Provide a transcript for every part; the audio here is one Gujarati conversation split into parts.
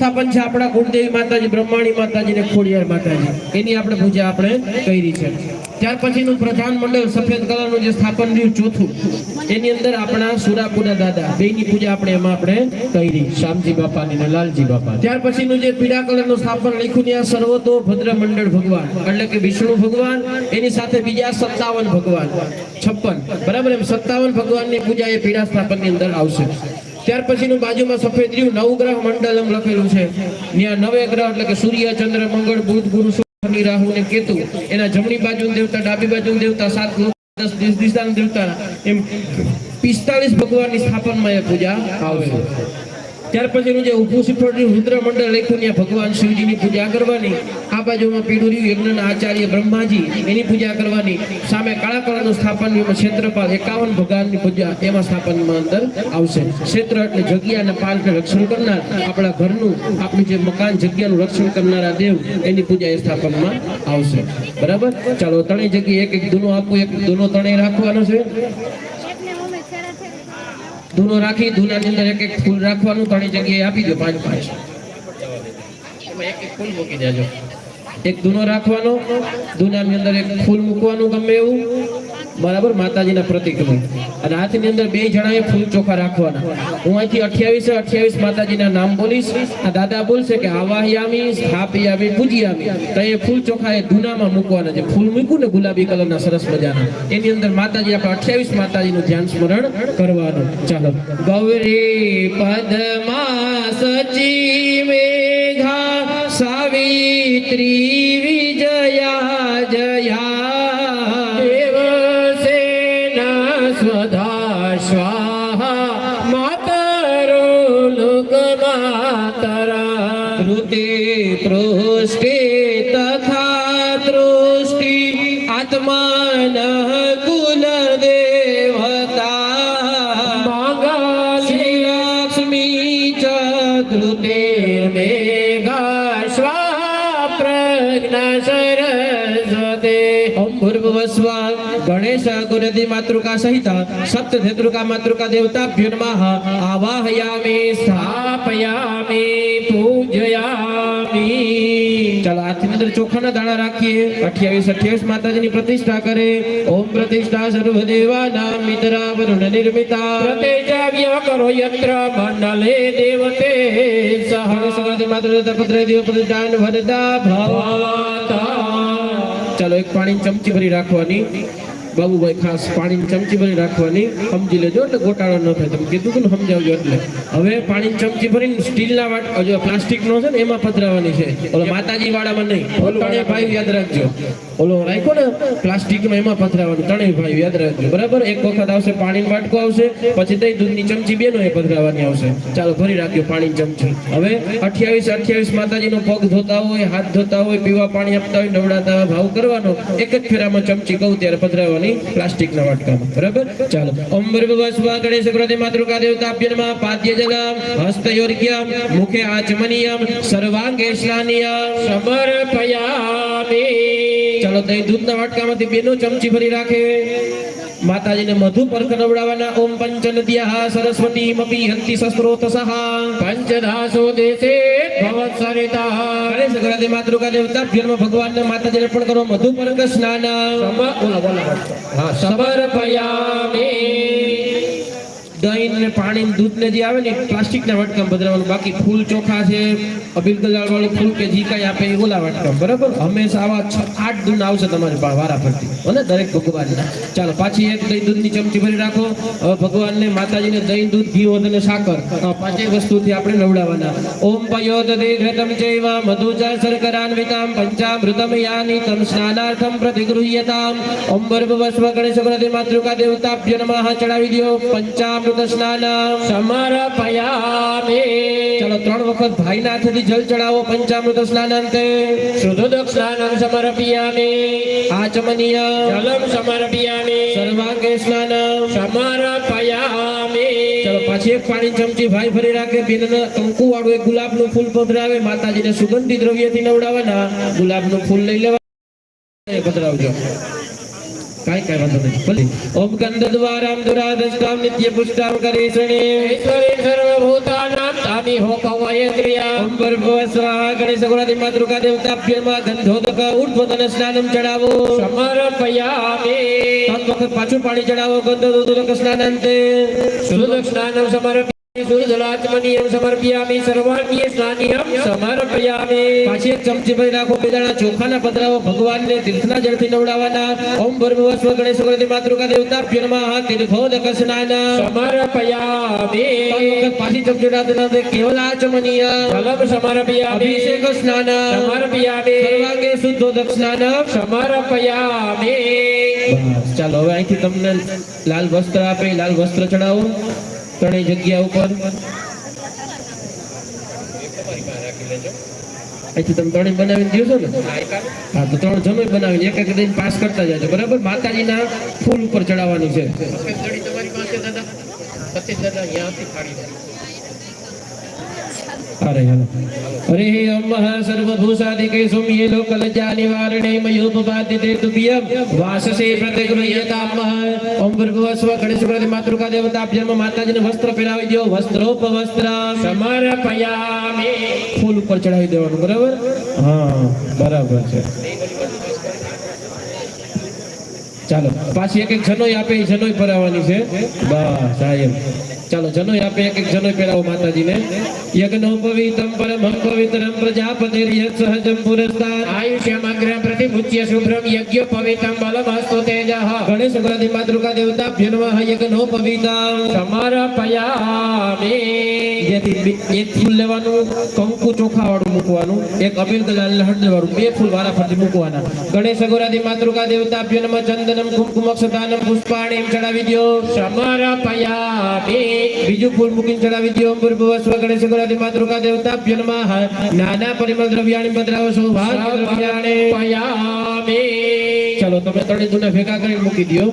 સ્થાપન છે આપણા કુળદેવી માતાજી, બ્રહ્માણી માતાજી ને ખોડિયાર માતાજી. એની આપણે પૂજા આપણે કરી છે. ત્યાર પછીનું પ્રધાન મંડળ સફેદ કલરનું જે સ્થાપન રહ્યું ચોથું, એની અંદર આપણા સુરાપુરા દાદા. બેની પૂજા આપણે એમાં આપણે કરી. શ્યામજી બાપાની ને લાલજી બાપા. ત્યાર પછીનું જે પીળા કલરનું સ્થાપન લખ્યું ત્યાં સર્વતો ભદ્ર મંડળ ભગવાન. એટલે કે વિષ્ણુ ભગવાન, એની સાથે બીજા સત્તાવન ભગવાન. છપ્પન. બરાબર એમ સત્તાવન ભગવાનની પૂજા એ પીળા સ્થાપનની અંદર આવશે. ત્યાર પછીનું બાજુમાં સફેદ રહ્યું, નવગ્રહ મંડલમ લખેલું છે. ત્યાં નવે ગ્રહ એટલે કે સૂર્ય, ચંદ્ર, મંગળ, બુધ, ગુરુ શનિ, રાહુ ને કેતુ. એના જમણી બાજુ દેવતા, ડાબી બાજુ દેવતા, સાત દસ દિશ દિશાના દેવતા. એમ પિસ્તાલીસ ભગવાનની સ્થાપનમાં એ પૂજા આવશે ત્યાર પછીનું જે ઊભું શીફળનું રુદ્ર મંડળ લખ્યું ત્યાં ભગવાન શિવજીની પૂજા કરવાની. આ બાજુમાં પીળું રહ્યું યજ્ઞના આચાર્ય બ્રહ્માજી એની પૂજા કરવાની. સામે કાળા કળાનું સ્થાપન ક્ષેત્રપાલ એકાવન ભગવાનની પૂજા એમાં સ્થાપનમાં અંદર આવશે. ક્ષેત્ર એટલે જગ્યા અને પાલને રક્ષણ કરનાર. આપણા ઘરનું, આપણું જે મકાન જગ્યાનું રક્ષણ કરનારા દેવ, એની પૂજા એ સ્થાપનમાં આવશે. બરાબર? ચાલો, ત્રણેય જગ્યાએ એક એક દૂનો આપવું એક દૂનો ત્રણેય રાખવાનો છે. ધૂનો રાખી ધૂનાની અંદર એક એક ફૂલ રાખવાનું ત્રણેય જગ્યાએ આપી દો પાંચ પાંચ. એક એક ફૂલ મૂકી દેજો. એક ધૂનો રાખવાનો ધૂનાની અંદર એક ફૂલ મૂકવાનું ગમે એવું. બરાબર, માતાજીના પ્રતિકનું. અને હાથની અંદર બે જણાએ ફૂલ ચોખા રાખવાના. હું અહીંથી અઠ્યાવીસે અઠ્યાવીસ માતાજીના નામ બોલીશ. આ દાદા બોલશે કે આવાહયામી, સ્થાપયામી, પૂજયામી. તો એ ફૂલ ચોખા એ ધૂનામાં મૂકવાના છે. ફૂલ મૂક્યું ને ગુલાબી કલરના, સરસ મજાના. એની અંદર માતાજી આપણે અઠ્યાવીસ માતાજીનું ધ્યાન સ્મરણ કરવાનું. ચાલો. ગૌરી પદમા સચી મેઘા, સાવિત્રી વિજયા જયા. પ્રજ્ઞા સરસ્વતે ઓમ ભૂર્ભુવસ્વા ગણેશ ગુરદી માતૃકા સહિત સપ્ત ધેતૃકા માતૃકા સ્થાપયામિ પૂજયામિ ચાલો હાથની અંદર ચોખાના દાણા રાખીએ. અઠ્યાવીસ અઠ્યાવીસ માતાજીની પ્રતિષ્ઠા કરે. ઓમ પ્રતિષ્ઠા સર્વદેવાના મિત્રા વરુણ નિર્મિતા. પ્રતેજાવ્ય કરો યત્ર મંડલે દેવતે. સહ સગતિ માતૃ પત્ર દેવ પ્રતિષ્ઠાન વરદા ભવતા. ચાલો એક પાણી ચમચી ભરી રાખવાની. બાબુભાઈ ખાસ પાણીની ચમચી ભરી રાખવાની. સમજી લેજો એટલે ગોટાળો ન થાય. તમે કીધું ને, સમજાવજો એટલે. હવે પાણીની ચમચી ભરીને સ્ટીલના વાટ જો પ્લાસ્ટિકનો છે ને, એમાં પધરાવાની છે. ઓલો માતાજી વાળામાં નહીં, ત્રણેય ભાઈ યાદ રાખજો. ઓલો રાખ્યો ને, પ્લાસ્ટિકમાં એમાં પધરાવાનું, ત્રણેય ભાઈ યાદ રાખજો. બરાબર? એક વખત આવશે પાણીનો વાટકો આવશે, પછી તઈ દૂધની ચમચી બેનો એ પધરાવાની આવશે. ચાલો, ભરી રાખજો પાણીની ચમચી. હવે અઠ્યાવીસ અઠ્યાવીસ માતાજીનો પગ ધોતા હોય, હાથ ધોતા હોય, પીવા પાણી આપતા હોય, નવડાતા ભાવ કરવાનો, એક જ ફેરામાં ચમચી કહું ત્યારે પધરાવવાની. પ્લાસ્ટિકના વાટકામાં. બરાબર? ચાલો. ઓમ ભર્ભવસ્વા ગણેશ કૃતિ માતૃકા દેવતાભ્ય નમઃ પાદ્ય જલમ હસ્તયોર્ઘ્યમ મુખે આચમનીયમ સર્વાંગે સ્નાનિયમ સમર્પયામિ. ચાલો દહીં દૂધના વાટકામાંથી બેનો ચમચી ભરી રાખે. માતાજીને મધુ પર નવડાવવાના ઓમ પંચનદ્યા સરસ્વતી મપી હંતિ શસ્ત્રોત સહા. પંચદાસો દેશે ભવત સરિતા. અરે સગરાદે માતૃકા દેવતા ભ્યર્મ ભગવાનને માતાજીને પણ કરો મધુ પર સ્નાન બોલો બોલો. હા સમર્પયામિ. દહીં ને પાણી દૂધને જે આવે ને પ્લાસ્ટિકના વટકામ બદલાવાનું. બાકી ફૂલ ચોખા છે, અબીલ ગલાળ ફૂલ કે જી કાંઈ આપે એ ઓલા વાટકામાં. બરાબર? હંમેશા આવા છ, આઠ દૂધ આવશે તમારી પાસે વારા ફરતી અને દરેક ભગવાનના. ચાલો, પાછી એક દહીં દૂધની ચમચી ભરી રાખો. ભગવાનને માતાજીને દહીં દૂધ, ઘી હોદ અને સાકર. પાંચેય વસ્તુથી આપણે નવડાવવાના ઓમ પયોદ દેઘ્રતમ ચૈવ મધુ ચ શર્કરાન્વિતામ પંચામૃતમ યાની તમ સ્નાનાર્થમ પ્રતિગૃહ્યતામ. ઓમ ભર્ભવસ્વ ગણેશ પ્રતિ માતૃકા દેવતાભ્ય નમઃ. ચડાવી દો પંચામૃત સ્નાન સમર્પયામિ ચાલો ત્રણ વખત ભાઈના હાથેથી જલ ચડાવો પંચામૃત સ્નાન અંતે શુદ્ધ દક્ષાનમ સમર્પયામિ આચમનીય જલમ સમર્પયામિ સર્વાંગે સ્નાન સમર્પયામે ચાલો પાછી એક પાણી ચમચી ભાઈ ભરી રાખે બેન કંકુ વાળું એક ગુલાબનું ફૂલ પધરાવે માતાજીને સુગંધી દ્રવ્યથી નવડાવવાના. ગુલાબનું ફૂલ લઈ લેવા. પધરાવજો. કાંઈ કાંઈ વાંધો નહીં ઓમ ગંધ દ્વારામ દુરાદષ્ટામ નિત્ય પુષ્ટામ કરીષણે ઈશ્વરે સર્વભૂતાનાં તાની ક્રિયા ઓમ ભર્ગવ સ્વાહા ગણેશ ગુણાદિ માતૃકા દેવતાભ્યમાં ગંધોદક ઉર્ધ્વતન સ્નાનમ ચડાવો સમર્પયામિ સાત પાછું પાણી ચડાવો ગંધોદક સ્નાનાંતે સ્નાનમ સમર્પયામિ સુરજલાચમનીયં સમર્પયામિ સર્વાણ્યે સ્નાનિયં સમર્પયામિ. પાછી એક ચમચી ભરી રાખો બે દાણા ચોખાના પધરાવો ભગવાનને તીર્થના જળથી નવડાવવાના. ઓમ ભર્ગવ સ્વ ગણેશ ગુણાદિ માતૃકા દેવતાભ્ય નમઃ તીર્થોદક સ્નાન. સમર્પયામિ. પાછી ચમચી રાધના કેવલ આચમનીય ફલમ સમર્પયામિ. અભિષેક સ્નાન. સમર્પયામિ. સર્વાંગે શુદ્ધોદક સ્નાન. સમર્પયામિ. ચાલો હવે અહીંથી તમને લાલ વસ્ત્ર આપે લાલ વસ્ત્ર ચડાવો. ત્રણેય જગ્યા ઉપર. અહીંથી તમે ત્રણેય બનાવીને દો છો ને? હા, તો ત્રણ જમય બનાવીને એક એક પાસ કરતા જાજો બરાબર? માતાજીના ફૂલ ઉપર ચડાવવાનું છે. અરે હાલો હરે અમ્મઃ સર્વભૂષાદિકે સૌમ્યે લોકલજ્જા નિવારણે મયોપપાદ્યતે તુભ્યં વાસસે પ્રતિગૃહ્યતામઃ ઓમ ભર્ગવસ્વ ગણેશ પ્રતિ માતૃકા દેવતાભ્યમ માતાજીને વસ્ત્ર પહેરાવી દો વસ્ત્રોપવસ્ત્ર સમર્પયામિ ફૂલ ઉપર ચડાવી દેવાનું બરાબર હા બરાબર છે ચાલો પાછી એક એક જનોય આપે એ જનોય પહેરાવવાની છે બસ હા એમ ચાલો જનોય આપે એક એક જનોય પહેરાવો માતાજીને. યજ્ઞો પવિત્રમ પરમં પવિત્રમ પ્રજાપતિર યત સહજમ પુરસ્કાર. આયુષ્યમગ્ર પ્રતિભુત્ય શુભ્રમ યજ્ઞ પવિત્રમ બલમસ્તુ તેજઃ. ગણેશ ગ્રહતિ માતૃકા દેવતા નમઃ યજ્ઞો પવિત્રમ. સમર્પયામિ. જેથી બે- એક ફૂલ લેવાનું કંકુ ચોખા વાળું મૂકવાનું. એક અબીલ ગુલાલ હળદર વાળું બે ફૂલ વારા ફરતી મૂકવાના. ગણેશ ગોરાદી માતૃકા દેવતા નમ ચંદનમ કુમકુમ અક્ષતાનમ પુષ્પાણીમ ચડાવી દો સમર્પયામિ બીજું ફૂલ મૂકીને ચડાવી દો અંબુર સ્વ ગણેશ ગોરાદી માતૃકા દેવતા નમઃ. નાના પરિમળ દ્રવ્યાણી પધરાવો સૌભાગ્ય દ્રવ્યાણી. સમર્પયામિ ચાલો તમે ત્રણે દુને ભેગા કરીને મૂકી દો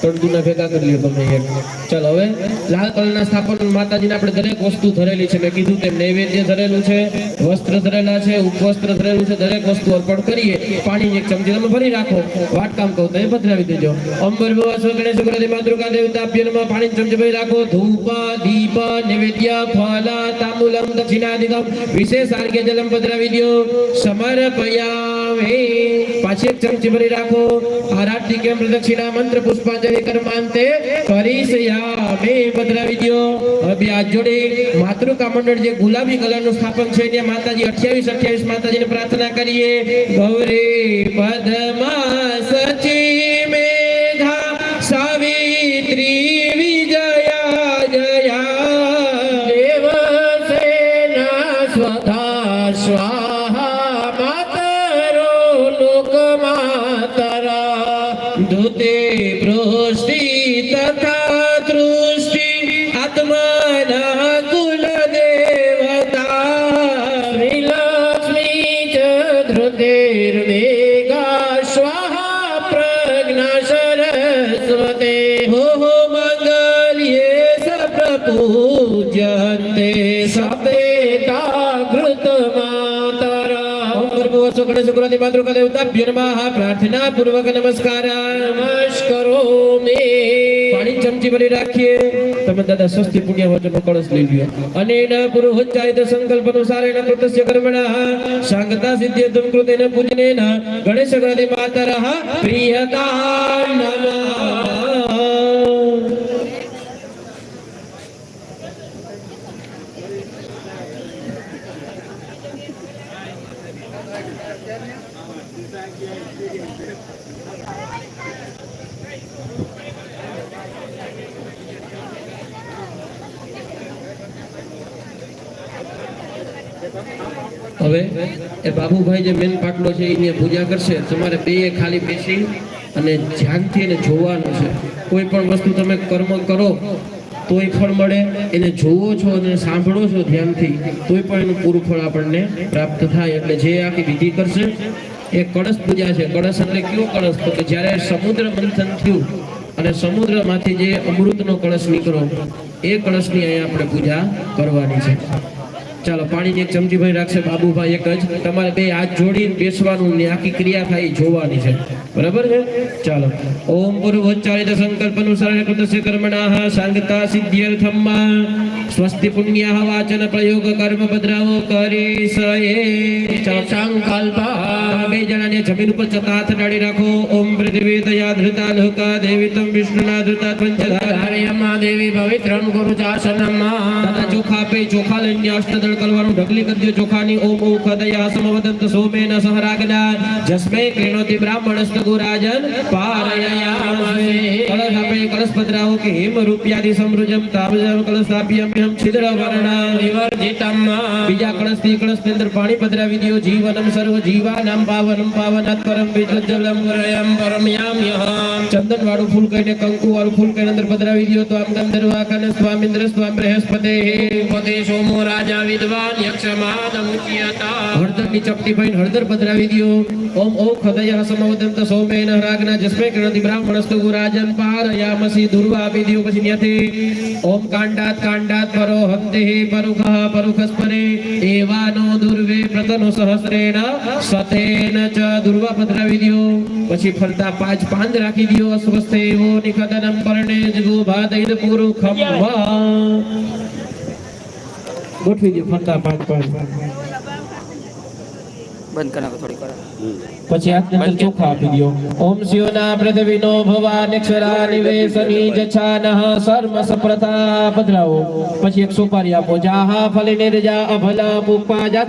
ત્રણ દુના ભેગા કરી લ્યો તમે એક. ચાલો હવે, લાલ કલરના સ્થાપન માતાજીને આપણે દરેક વસ્તુ ધરેલી છે. મેં કીધું તેમ નૈવેદ્ય ધરેલું છે, વસ્ત્ર ધરેલા છે, ઉપવસ્ત્ર ધરેલું છે, દરેક વસ્તુ અર્પણ કરીએ. પાણી એક ચમચી તમે ભરી રાખો. વાટકામ કહું તો એ પધરાવી દેજો. અંબર ભવા સ્વ, ગણેશ ગુરુદેવ માતૃકા દેવતા અભ્યનમાં પાણી ચમચી ભરી રાખો. ધૂપ, દીપ, નૈવેદ્ય ફલ તાંબૂલમ દક્ષિણાદિકમ વિશેષ આર્ગ્ય જલમ પધરાવી દો સમર્પયામે પાછી એક ચમચી ભરી રાખો. આરાધ્ય કેમ પ્રદક્ષિણા મંત્ર પુષ્પાંજલિ કર્માંતે પરિસયામે પધરાવી દો હવે હાથ જોડે માતૃકા મંડળ જે ગુલાબી કલરનું સ્થાપન છે ત્યાં માતાજી અઠ્યાવીસ અઠ્યાવીસ માતાજીને પ્રાર્થના કરીએ. ગૌરે પદમા સચી ધૃતિર્વેગા સ્વાહા પ્રજ્ઞા સરસ્વતે હો હો મંગલ્યે સપ્રપૂજ્યન્તે સપેતા ઘૃત માતરા ઓમ ભર્ગો શુક્ર શુક્રતિ માતૃકા દેવતાભ્યો નમઃ પ્રાર્થના પૂર્વક નમસ્કાર નમસ્કરોમિ પાણી ચમચી ભરી રાખીએ. તમે દાદા સ્વસ્તિ પુણ્ય વચનો કળશ લઈ લ્યો. અનેન પુરુહોચ્ચારિત સંકલ્પ અનુસારેણ કૃતસ્ય કર્મણઃ. સાંગતા સિદ્ધ્યતુમ કૃતેન પૂજનેન. ગણેશ ગ્રહે માતરઃ પ્રિયતા નમઃ. હવે એ બાબુભાઈ જે મેન પાટલો છે, એની પૂજા કરશે. તમારે બે ખાલી બેસી અને ધ્યાનથી એને જોવાનું છે. કોઈ પણ વસ્તુ તમે કર્મ કરો, તોય ફળ મળે. એને જોવો છો અને સાંભળો છો ધ્યાનથી, તોય પણ એનું પૂરું ફળ આપણને પ્રાપ્ત થાય. એટલે જે આખી વિધિ કરશે, એ કળશ પૂજા છે. કળશ એટલે કયો કળશ? તો કે જ્યારે સમુદ્ર મંથન થયું અને સમુદ્રમાંથી જે અમૃતનો કળશ નીકળો એ કળશની અહીંયા આપણે પૂજા કરવાની છે. ચાલો પાણીની એક ચમચી ભાઈ રાખશે બાબુભાઈ એક જ. તમારે બે હાથ જોડી બેસવાનું ને આખી ક્રિયા થાય જોવાની છે. બરાબર છે? ચાલો. ઓમ પૂર્વોચ્ચારિત સંકલ્પ અનુસાર કૃતસ્ય કર્મણાઃ સાંગતા સિદ્ધ્યર્થમ સ્વસ્તિ પુણ્યાઃ વાચન પ્રયોગ કર્મ ભદ્રાવો કરી ચાલો. સંકલ્પ. બે જણાને જમીન ઉપર ચતા હાથ ડાળી રાખો. ઓમ પૃથ્વી દયા ધૃતા લોકા દેવી તમ વિષ્ણુના ધૃતા પંચધારા ધારયમાં દેવી પવિત્રમ ગુરુ ચાસનમ ચોખા પે ચોખા લઈને અષ્ટદળ કરવાનું ઢગલી કરી દો ચોખાની ઓમ ઓ ખદયા સમવદંત સોમેન સહરાગના જસ્મે ક્રીણોતિ બ્રાહ્મણસ્ત ગુરાજન પારયામાસે કળશ આપે કળશ પધરાવો કે હેમ રૂપિયાદિ સમૃજમ તામજમ કળશાભ્યમ હમ છિદ્ર વર્ણ વિવર્જિતમ બીજા કળશથી કળશની અંદર પાણી પધરાવી દો જીવનમ સર્વ જીવાનામ પાવનમ પાવનાત પરમ વિજ્જલમ પરયમ પરમયામ્યહમ ચંદન વાળું ફૂલ કહીને કંકુ વાળું ફૂલ કહીને અંદર પધરાવી દો તો આમ ગંધર્વા કને સ્વામિન્દ્ર સ્વામ બૃહસ્પતે પદે સોમો રાજા વિદ્વાન યક્ષમાદ મુચ્યતા હળદરની ચપટી ભાઈ હળદર પધરાવી દો ઓમ ઓ ખદય સમવદંત સોમેન રાગના જસ્મે કણતિ બ્રાહ્મણસ્તુ ગુરાજન પારયામસી દુર્વા આપી દો પછી ન્યાથી ઓમ કાંડાત કાંડાત પરો હંતે પરુખઃ પરુખસ્પરે. એવાનો પછી ફરતા પાંચ પાંદ રાખી દો અસ્વસ્થે એવો નિખદનમ પરણે જગો ભાદૈદ ગોઠવી દે ફરતા પાંચ પાંચ. બંધ પછી હાથની અંદર ચોખા આપી દો. ઓમ શિવના પૃથ્વીનો ભવાનક્ષરા નિવેશની જછાનઃ સર્મ સપ્રતા પધરાવો પછી એક સુપારી આપો. જાહા ફલિને રજા અભલા જાત